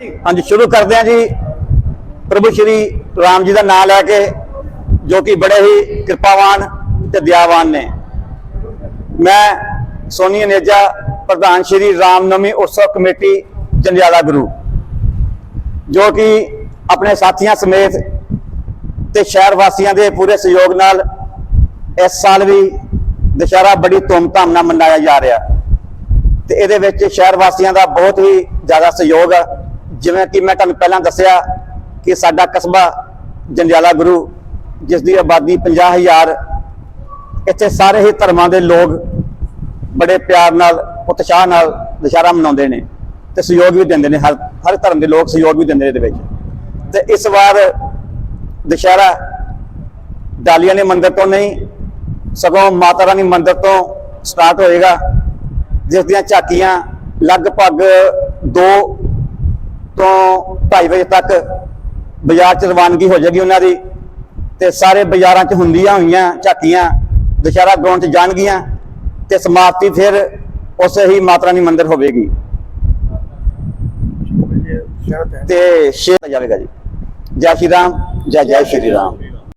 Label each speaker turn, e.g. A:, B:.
A: ਹਾਂਜੀ, ਸ਼ੁਰੂ ਕਰਦੇ ਹਾਂ ਜੀ। ਪ੍ਰਭੂ ਸ਼੍ਰੀ ਰਾਮ ਜੀ ਦਾ ਨਾਮ ਲੈ ਕੇ, ਜੋ ਕਿ ਬੜੇ ਹੀ ਕਿਰਪਾਵਾਨ ਤੇ ਦਿਆਵਾਨ ਨੇ। ਮੈਂ ਸੋਨੀ ਅਨੇਜਾ, ਪ੍ਰਧਾਨ ਸ਼੍ਰੀ ਰਾਮਨਵਮੀ ਉਤਸਵ ਕਮੇਟੀ, ਜੰਡਿਆਲਾ ਗੁਰੂ। ਜੋ ਕਿ ਆਪਣੇ ਸਾਥੀਆਂ ਸਮੇਤ ਤੇ ਸ਼ਹਿਰ ਵਾਸੀਆਂ ਦੇ ਪੂਰੇ ਸਹਿਯੋਗ ਨਾਲ ਇਸ ਸਾਲ ਵੀ ਦੁਸ਼ਹਿਰਾ ਬੜੀ ਧੂਮਧਾਮ ਨਾਲ ਮਨਾਇਆ ਜਾ ਰਿਹਾ। ਤੇ ਇਹਦੇ ਵਿੱਚ ਸ਼ਹਿਰ ਵਾਸੀਆਂ ਦਾ ਬਹੁਤ ਹੀ ਜ਼ਿਆਦਾ ਸਹਿਯੋਗ ਆ। ਜਿਵੇਂ ਕਿ ਮੈਂ ਤੁਹਾਨੂੰ ਪਹਿਲਾਂ ਦੱਸਿਆ ਕਿ ਸਾਡਾ ਕਸਬਾ ਜੰਡਿਆਲਾ ਗੁਰੂ, ਜਿਸ ਦੀ ਆਬਾਦੀ 50000 ਇੱਥੇ ਸਾਰੇ ਹੀ ਧਰਮਾਂ ਦੇ ਲੋਕ ਬੜੇ ਪਿਆਰ ਨਾਲ, ਉਤਸ਼ਾਹ ਨਾਲ ਦੁਸ਼ਹਿਰਾ ਮਨਾਉਂਦੇ ਨੇ ਤੇ ਸਹਿਯੋਗ ਵੀ ਦਿੰਦੇ ਨੇ, ਹਰ ਹਰ ਧਰਮ ਦੇ ਲੋਕ ਸਹਿਯੋਗ ਵੀ ਦਿੰਦੇ ਨੇ ਇਹਦੇ ਵਿੱਚ। ਤੇ ਇਸ ਵਾਰ ਦੁਸ਼ਹਿਰਾ ਡਾਲੀਆਂ ਦੇ ਮੰਦਿਰ ਤੋਂ ਨਹੀਂ, ਸਗੋਂ ਮਾਤਾ ਰਾਣੀ ਮੰਦਿਰ ਤੋਂ ਸਟਾਰਟ ਹੋਏਗਾ, ਜਿਸ ਦੀਆਂ ਝਾਕੀਆਂ ਲਗਭਗ 2 2:30 ਵਜੇ ਤੱਕ ਬਾਜ਼ਾਰ ਚ ਰਵਾਨਗੀ ਹੋ ਜਾਏਗੀ ਉਹਨਾਂ ਦੀ ਤੇ ਸਾਰੇ ਬਾਜ਼ਾਰਾਂ ਚ ਹੁੰਦੀਆਂ ਹੋਈਆਂ ਝਾਕੀਆਂ ਦੁਸ਼ਹਿਰਾ ਗਰਾਊਂਡ ਚ ਜਾਣਗੀਆਂ ਤੇ ਸਮਾਪਤੀ ਫਿਰ ਉਸੇ ਹੀ ਮਾਤਾ ਰਾਣੀ ਮੰਦਿਰ ਹੋਵੇਗੀ। ਤੇ ਸ਼ੇਰ ਜਾਵੇਗਾ ਜੀ। ਜੈ ਸ਼੍ਰੀ ਰਾਮ ਜੈ ਜੈ ਸ਼੍ਰੀ ਰਾਮ।